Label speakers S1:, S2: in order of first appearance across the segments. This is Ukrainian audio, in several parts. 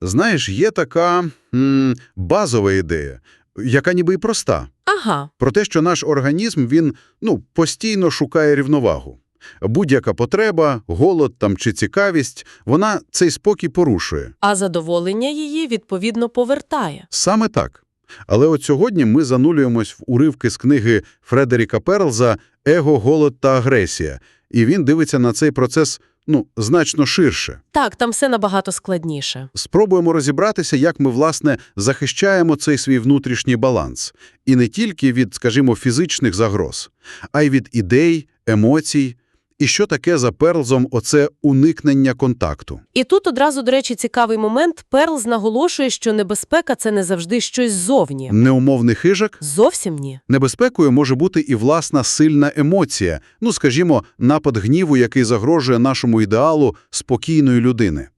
S1: Знаєш, є така м, базова ідея, яка ніби й проста,
S2: Ага,
S1: про те, що наш організм, він, ну, постійно шукає рівновагу. Будь-яка потреба, голод там чи цікавість, вона цей спокій порушує.
S2: а задоволення її, відповідно, повертає.
S1: Саме так. Але от сьогодні ми занулюємось в уривки з книги Фредеріка Перлза «Его, голод та агресія», і він дивиться на цей процес, ну, значно ширше.
S2: Так, там все набагато складніше.
S1: Спробуємо розібратися, як ми, власне, захищаємо цей свій внутрішній баланс. І не тільки від, скажімо, фізичних загроз, а й від ідей, емоцій. І що таке за Перлзом оце уникнення контакту?
S2: І тут одразу, до речі, цікавий момент. Перлз наголошує, що небезпека – це не завжди щось ззовні.
S1: Неумовний хижак?
S2: Зовсім ні.
S1: Небезпекою може бути і власна сильна емоція, ну, скажімо, напад гніву, який загрожує нашому ідеалу спокійної людини.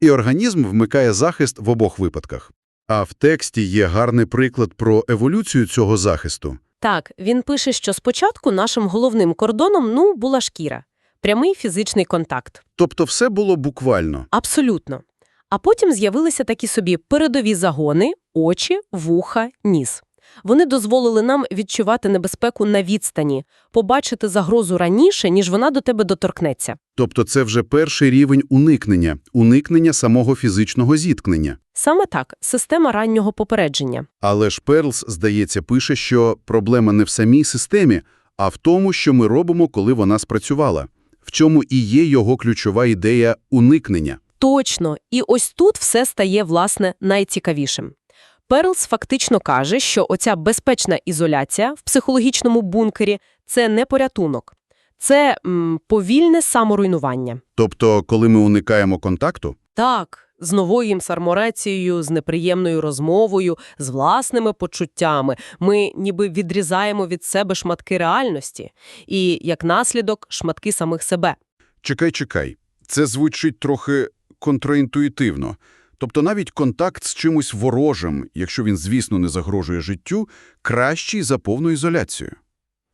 S1: І організм вмикає захист в обох випадках. А в тексті є гарний приклад про еволюцію цього захисту.
S2: Так, він пише, що спочатку нашим головним кордоном, ну, була шкіра. Прямий фізичний контакт.
S1: Тобто все було буквально.
S2: Абсолютно. А потім з'явилися такі собі передові загони, очі, вуха, ніс. Вони дозволили нам відчувати небезпеку на відстані, побачити загрозу раніше, ніж вона до тебе доторкнеться.
S1: Тобто це вже перший рівень уникнення, уникнення самого фізичного зіткнення.
S2: Саме так, система раннього попередження.
S1: Але ж Перлс, здається, пише, що проблема не в самій системі, а в тому, що ми робимо, коли вона спрацювала. В чому і є його ключова ідея уникнення.
S2: Точно. І ось тут все стає, власне, найцікавішим. Перлс фактично каже, що оця безпечна ізоляція в психологічному бункері – це не порятунок. Це м, повільне саморуйнування.
S1: Тобто, коли ми уникаємо контакту,
S2: Так, з новою інформацією, з неприємною розмовою, з власними почуттями. Ми ніби відрізаємо від себе шматки реальності. І, як наслідок, шматки самих себе.
S1: чекай, чекай, це звучить трохи контраінтуїтивно. Тобто навіть контакт з чимось ворожим, якщо він, звісно, не загрожує життю, кращий за повну ізоляцію.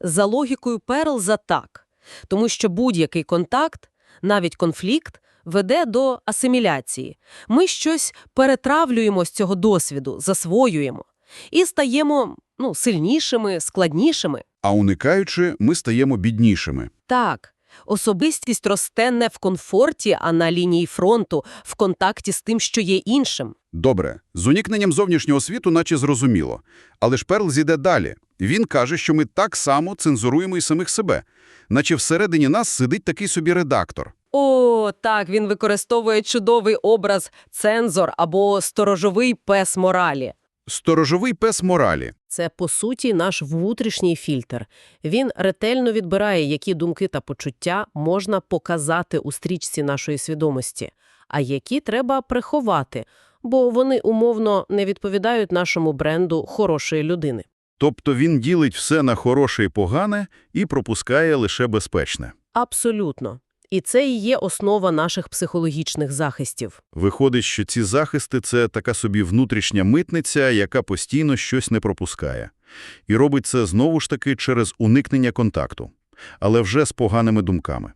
S2: За логікою Перлза так. Тому що будь-який контакт, навіть конфлікт, веде до асиміляції. Ми щось перетравлюємо з цього досвіду, засвоюємо. І стаємо ну, сильнішими, складнішими.
S1: А уникаючи, ми стаємо біднішими.
S2: Так, особистість росте не в комфорті, а на лінії фронту, в контакті з тим, що є іншим.
S1: Добре, з уникненням зовнішнього світу наче зрозуміло. Але ж Перл зійде далі. Він каже, що ми так само цензуруємо і самих себе. Наче всередині нас сидить такий собі редактор.
S2: О, так, він використовує чудовий образ цензор або сторожовий пес моралі.
S1: Сторожовий пес моралі.
S2: Це, по суті, наш внутрішній фільтр. Він ретельно відбирає, які думки та почуття можна показати у стрічці нашої свідомості, а які треба приховати, бо вони умовно не відповідають нашому бренду хорошої людини.
S1: Тобто він ділить все на хороше і погане і пропускає лише безпечне.
S2: Абсолютно. І це і є основа наших психологічних захистів.
S1: Виходить, що ці захисти – це така собі внутрішня митниця, яка постійно щось не пропускає. І робить це знову ж таки через уникнення контакту. Але вже з поганими думками.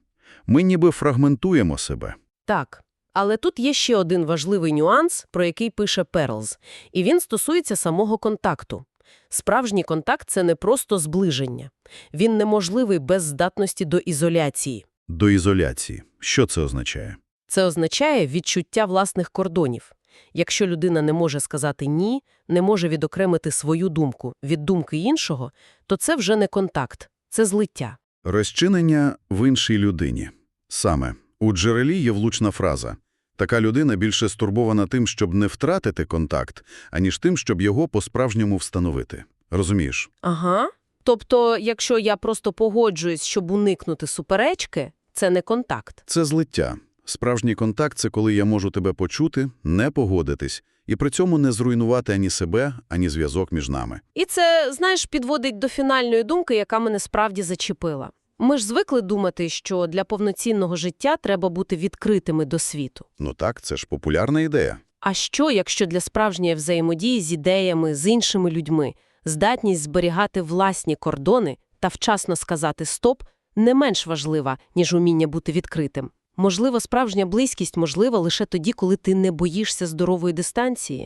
S1: Ми ніби фрагментуємо себе.
S2: Так. Але тут є ще один важливий нюанс, про який пише Перлз, і він стосується самого контакту. Справжній контакт – це не просто зближення. Він неможливий без здатності до ізоляції.
S1: До ізоляції. Що це означає?
S2: Це означає відчуття власних кордонів. Якщо людина не може сказати «ні», не може відокремити свою думку від думки іншого, то це вже не контакт, це злиття.
S1: Розчинення в іншій людині. Саме. У джерелі є влучна фраза. Така людина більше стурбована тим, щоб не втратити контакт, аніж тим, щоб його по-справжньому встановити. Розумієш?
S2: Ага. Тобто, якщо я просто погоджуюсь, щоб уникнути суперечки, це не контакт.
S1: Це злиття. Справжній контакт – це коли я можу тебе почути, не погодитись, і при цьому не зруйнувати ані себе, ані зв'язок між нами.
S2: І це, знаєш, підводить до фінальної думки, яка мене справді зачепила. Ми ж звикли думати, що для повноцінного життя треба бути відкритими до світу.
S1: Ну так, це ж популярна ідея.
S2: А що, якщо для справжньої взаємодії з ідеями, з іншими людьми, здатність зберігати власні кордони та вчасно сказати «стоп» не менш важлива, ніж уміння бути відкритим? Можливо, справжня близькість можлива лише тоді, коли ти не боїшся здорової дистанції.